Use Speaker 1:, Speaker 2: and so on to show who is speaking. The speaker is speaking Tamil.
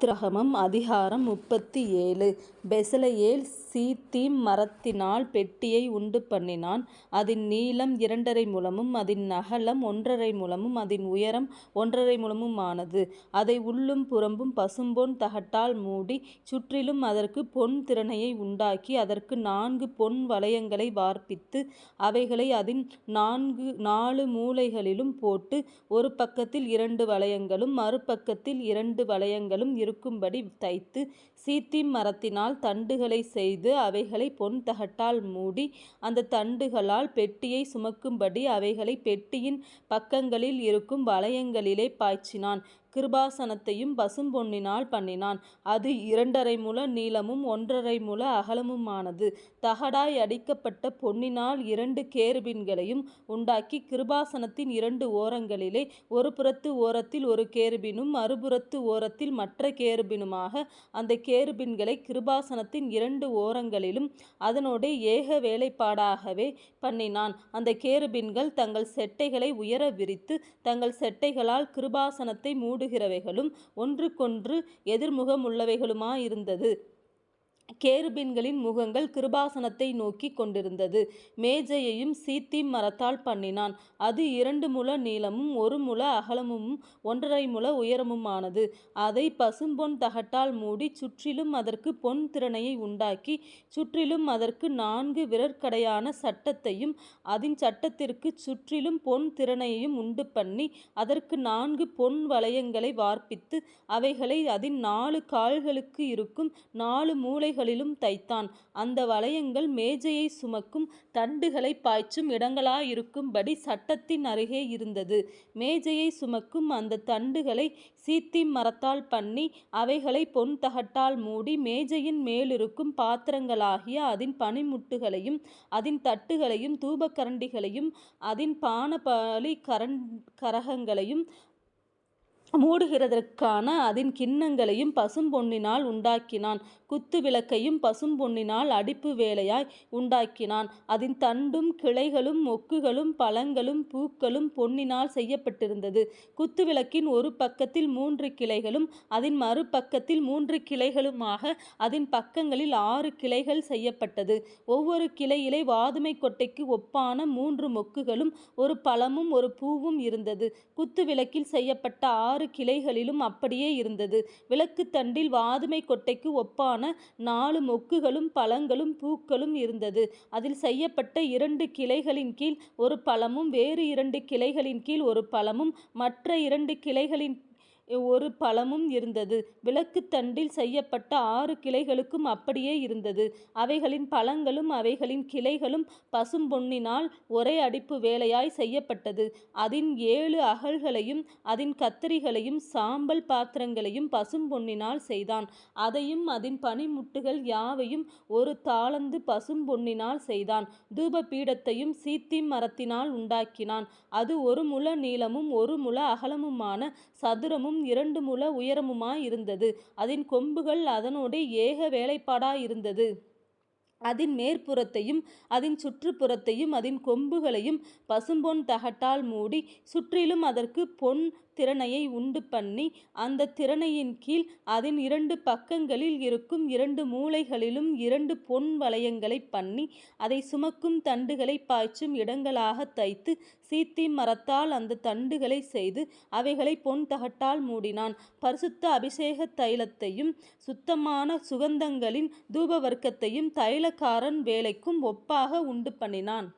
Speaker 1: திரகமம் அதிகாரம் முப்பத்தி ஏழு. பெசலையேல் சீத்திம் மரத்தினால் பெட்டியை உண்டு பண்ணினான் அதின் நீளம் இரண்டரை முழமும் அதின் அகலம் ஒன்றரை முழமும் அதின் உயரம் ஒன்றரை முழமுமானது. அதை உள்ளும் புறம்பும் பசும்பொன் தகட்டால் மூடிச் சுற்றிலும் அதற்கு பொன் திரணையை உண்டாக்கி அதற்கு நான்கு பொன் வளையங்களை வார்ப்பித்து அவைகளை அதன் நான்கு நாலு மூலைகளிலும் போட்டு ஒரு பக்கத்தில் இரண்டு வளையங்களும் மறுபக்கத்தில் இரண்டு வளையங்களும் இருக்கும்படி தைத்து சீத்திம் மரத்தினால் தண்டுகளை செய்து அவைகளைப் பொன் தகட்டால் மூடி அந்த தண்டுகளால் பெட்டியை சுமக்கும்படி அவைகளை பெட்டியின் பக்கங்களில் இருக்கும் வளையங்களிலே பாய்ச்சினான். கிருபாசனத்தையும் பசும்பொன்னினால் பண்ணினான். அது இரண்டரை முழ நீளமும் ஒன்றரை முல அகலமுமானது. தகடாய் அடிக்கப்பட்ட பொன்னினால் இரண்டு கேருபீன்களையும் உண்டாக்கி கிருபாசனத்தின் இரண்டு ஓரங்களிலே ஒருபுறத்து ஓரத்தில் ஒரு கேருபினும் மறுபுறத்து ஓரத்தில் மற்ற கேருபீனுமாக அந்த கேருபின்களை கிருபாசனத்தின் இரண்டு ஓரங்களிலும் அதனோட ஏக வேலைப்பாடாகவே பண்ணினான். அந்த கேருபீன்கள் தங்கள் செட்டைகளை உயர விரித்து தங்கள் செட்டைகளால் கிருபாசனத்தை மூடுகிறவைகளும் ஒன்றுக்கொன்று எதிர்முகமுள்ளவைகளுமாயிருந்தது. கேருபின்களின் முகங்கள் கிருபாசனத்தை நோக்கி கொண்டிருந்தது. மேஜையையும் சீத்தி மரத்தால் பண்ணினான். அது இரண்டு முழ நீளமும் ஒரு முழ அகலமும் ஒன்றரை முழ உயரமுமானது. அதை பசும்பொன் தகட்டால் மூடி சுற்றிலும் அதற்கு பொன் திறனையை உண்டாக்கி சுற்றிலும் அதற்கு நான்கு விரற்கடையான சட்டத்தையும் அதன் சட்டத்திற்குச் சுற்றிலும் பொன் திறனையும் உண்டு பண்ணி அதற்கு நான்கு பொன் வளையங்களை வார்ப்பித்து அவைகளை அதன் நாலு கால்களுக்கு இருக்கும் நாலு மூலைகளிலும் தைத்தான். அந்த வளையங்கள் மேஜையைச் சுமக்கும் தண்டுகளைப் பாய்ச்சும் இடங்களாயிருக்கும்படி சட்டத்தின் அருகே இருந்தது. மேஜையை சுமக்கும் அந்த தண்டுகளை சீத்தி மரத்தால் பண்ணி அவைகளை பொன் தகட்டால் மூடி மேஜையின் மேலிருக்கும் பாத்திரங்களாகிய அதன் பனிமுட்டுகளையும் அதன் தட்டுகளையும் தூபக்கரண்டிகளையும் அதன் பானபாலி கரண் கரகங்களையும் மூடுகிறதற்கான அதன் கிண்ணங்களையும் பசும்பொன்னினால் உண்டாக்கினான். குத்து விளக்கையும் பசும்பொன்னினால் அடிப்பு வேலையாய் உண்டாக்கினான். அதன் தண்டும் கிளைகளும் மொக்குகளும் பழங்களும் பூக்களும் பொன்னினால் செய்யப்பட்டிருந்தது. குத்து விளக்கின் ஒரு பக்கத்தில் மூன்று கிளைகளும் அதன் மறுபக்கத்தில் மூன்று கிளைகளுமாக அதன் பக்கங்களில் ஆறு கிளைகள் செய்யப்பட்டது. ஒவ்வொரு கிளையிலே வாதுமை கொட்டைக்கு ஒப்பான மூன்று மொக்குகளும் ஒரு பழமும் ஒரு பூவும் இருந்தது. குத்து விளக்கில் செய்யப்பட்ட ஆறு கிளைகளிலும் அப்படியே இருந்தது. விளக்குத்தண்டில் தண்டில் கொட்டைக்கு ஒப்பான நாலு மொக்குகளும் பழங்களும் பூக்களும் இருந்தது. அதில் செய்யப்பட்ட இரண்டு கிளைகளின் கீழ் ஒரு பழமும் வேறு இரண்டு கிளைகளின் கீழ் ஒரு பழமும் மற்ற இரண்டு கிளைகளின் ஒரு பழமும் இருந்தது. விளக்குத்தண்டில் செய்யப்பட்ட ஆறு கிளைகளுக்கும் அப்படியே இருந்தது. அவைகளின் பழங்களும் அவைகளின் கிளைகளும் பசும்பொன்னினால் ஒரே அடிப்பு வேலையாய் செய்யப்பட்டது. அதன் ஏழு அகல்களையும் அதன் கத்தரிகளையும் சாம்பல் பாத்திரங்களையும் பசும்பொன்னினால் செய்தான். அதையும் அதன் பனிமுட்டுகள் யாவையும் ஒரு தாலந்து பசும்பொன்னினால் செய்தான். தூப பீடத்தையும் சீத்தி மரத்தினால் உண்டாக்கினான். அது ஒரு முழ நீளமும் ஒரு முழ அகலமுமான சதுரமும் இரண்டு முழ உயரமுமாயிருந்தது. அதன் கொம்புகள் அதனோடே ஏக வேலைப்பாடாயிருந்தது. அதன் மேற்புறத்தையும் அதன் சுற்றுப்புறத்தையும் அதன் கொம்புகளையும் பசும்பொன் தகட்டால் மூடி சுற்றிலும் அதற்கு பொன் திறனையை உண்டு பண்ணி அந்த திறனையின் கீழ் அதன் இரண்டு பக்கங்களில் இருக்கும் இரண்டு மூலைகளிலும் இரண்டு பொன் வளையங்களை பண்ணி அதை சுமக்கும் தண்டுகளை பாய்ச்சும் இடங்களாகத் தைத்து சீத்தி மரத்தால் அந்த தண்டுகளைச் செய்து அவைகளை பொன் தகட்டால் மூடினான். பரிசுத்த அபிஷேக தைலத்தையும் சுத்தமான சுகந்தங்களின் தூபவர்க்கத்தையும் தைல தைலக்காரன் வேலைக்கும் ஒப்பாக உண்டு பண்ணினான்.